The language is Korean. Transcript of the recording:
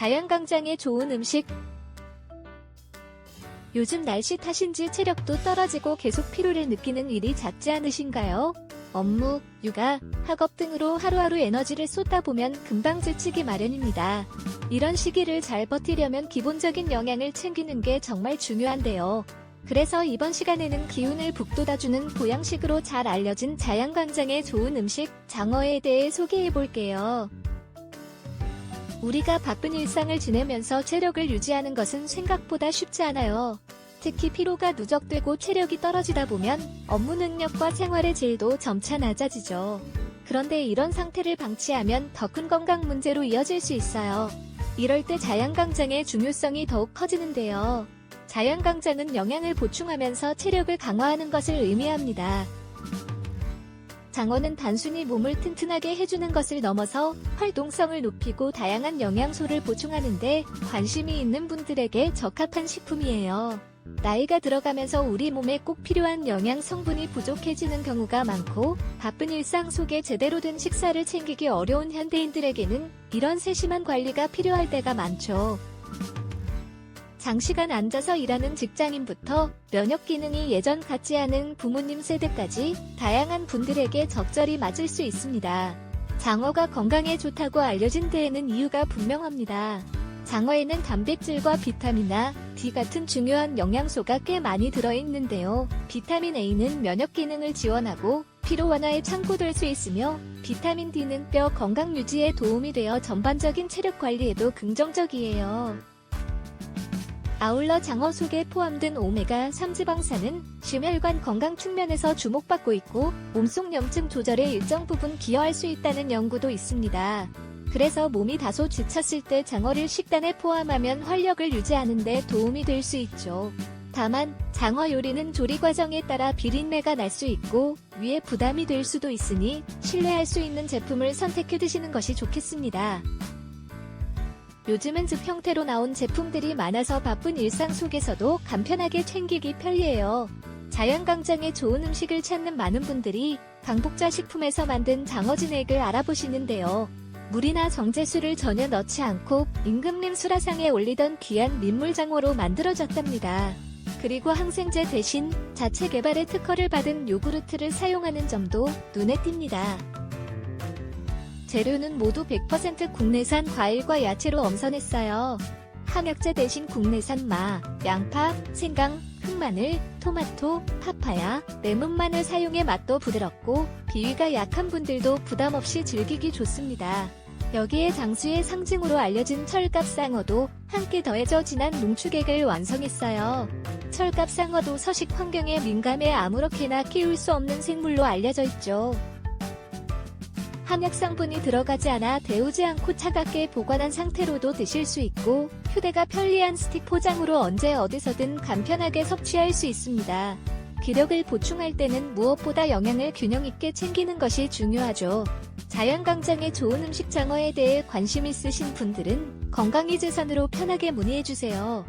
자연강장에 좋은 음식 요즘 날씨 탓인지 체력도 떨어지고 계속 피로를 느끼는 일이 잦지 않으신가요? 업무, 육아, 학업 등으로 하루하루 에너지를 쏟다 보면 금방 지치기 마련입니다. 이런 시기를 잘 버티려면 기본적인 영양을 챙기는 게 정말 중요한데요. 그래서 이번 시간에는 기운을 북돋아주는 보양식으로 잘 알려진 자연광장의 좋은 음식, 장어에 대해 소개해 볼게요. 우리가 바쁜 일상을 지내면서 체력을 유지하는 것은 생각보다 쉽지 않아요. 특히 피로가 누적되고 체력이 떨어지다 보면 업무 능력과 생활의 질도 점차 낮아지죠. 그런데 이런 상태를 방치하면 더 큰 건강 문제로 이어질 수 있어요. 이럴 때 자연강장의 중요성이 더욱 커지는데요. 자연강장은 영양을 보충하면서 체력을 강화하는 것을 의미합니다. 장어는 단순히 몸을 튼튼하게 해주는 것을 넘어서 활동성을 높이고 다양한 영양소를 보충하는데 관심이 있는 분들에게 적합한 식품이에요. 나이가 들어가면서 우리 몸에 꼭 필요한 영양 성분이 부족해지는 경우가 많고 바쁜 일상 속에 제대로 된 식사를 챙기기 어려운 현대인들에게는 이런 세심한 관리가 필요할 때가 많죠. 장시간 앉아서 일하는 직장인부터 면역 기능이 예전 같지 않은 부모님 세대까지 다양한 분들에게 적절히 맞을 수 있습니다. 장어가 건강에 좋다고 알려진 데에는 이유가 분명합니다. 장어에는 단백질과 비타민 A, D 같은 중요한 영양소가 꽤 많이 들어있는데요. 비타민 A는 면역 기능을 지원하고 피로 완화에 참고될 수 있으며 비타민 D는 뼈 건강 유지에 도움이 되어 전반적인 체력 관리에도 긍정적이에요. 아울러 장어 속에 포함된 오메가 3 지방산은 심혈관 건강 측면에서 주목받고 있고 몸속 염증 조절에 일정 부분 기여할 수 있다는 연구도 있습니다. 그래서 몸이 다소 지쳤을 때 장어를 식단에 포함하면 활력을 유지하는 데 도움이 될 수 있죠. 다만 장어 요리는 조리 과정에 따라 비린내가 날 수 있고 위에 부담이 될 수도 있으니 신뢰할 수 있는 제품을 선택해 드시는 것이 좋겠습니다. 요즘은 즙 형태로 나온 제품들이 많아서 바쁜 일상 속에서도 간편하게 챙기기 편리해요. 자연강장에 좋은 음식을 찾는 많은 분들이 강복자 식품에서 만든 장어진액을 알아보시는데요. 물이나 정제수를 전혀 넣지 않고 임금님 수라상에 올리던 귀한 민물장어로 만들어졌답니다. 그리고 항생제 대신 자체 개발의 특허를 받은 요구르트를 사용하는 점도 눈에 띕니다. 재료는 모두 100% 국내산 과일과 야채로 엄선했어요. 함약제 대신 국내산 마, 양파, 생강, 흑마늘, 토마토, 파파야, 레몬 마늘 사용해 맛도 부드럽고 비위가 약한 분들도 부담 없이 즐기기 좋습니다. 여기에 장수의 상징으로 알려진 철갑상어도 함께 더해져 진한 농축액을 완성했어요. 철갑상어도 서식 환경에 민감해 아무렇게나 키울 수 없는 생물로 알려져 있죠. 함약 성분이 들어가지 않아 데우지 않고 차갑게 보관한 상태로도 드실 수 있고 휴대가 편리한 스틱 포장으로 언제 어디서든 간편하게 섭취할 수 있습니다. 기력을 보충할 때는 무엇보다 영양을 균형 있게 챙기는 것이 중요하죠. 자연강장의 좋은 음식 장어에 대해 관심 있으신 분들은 건강이 재산으로 편하게 문의해주세요.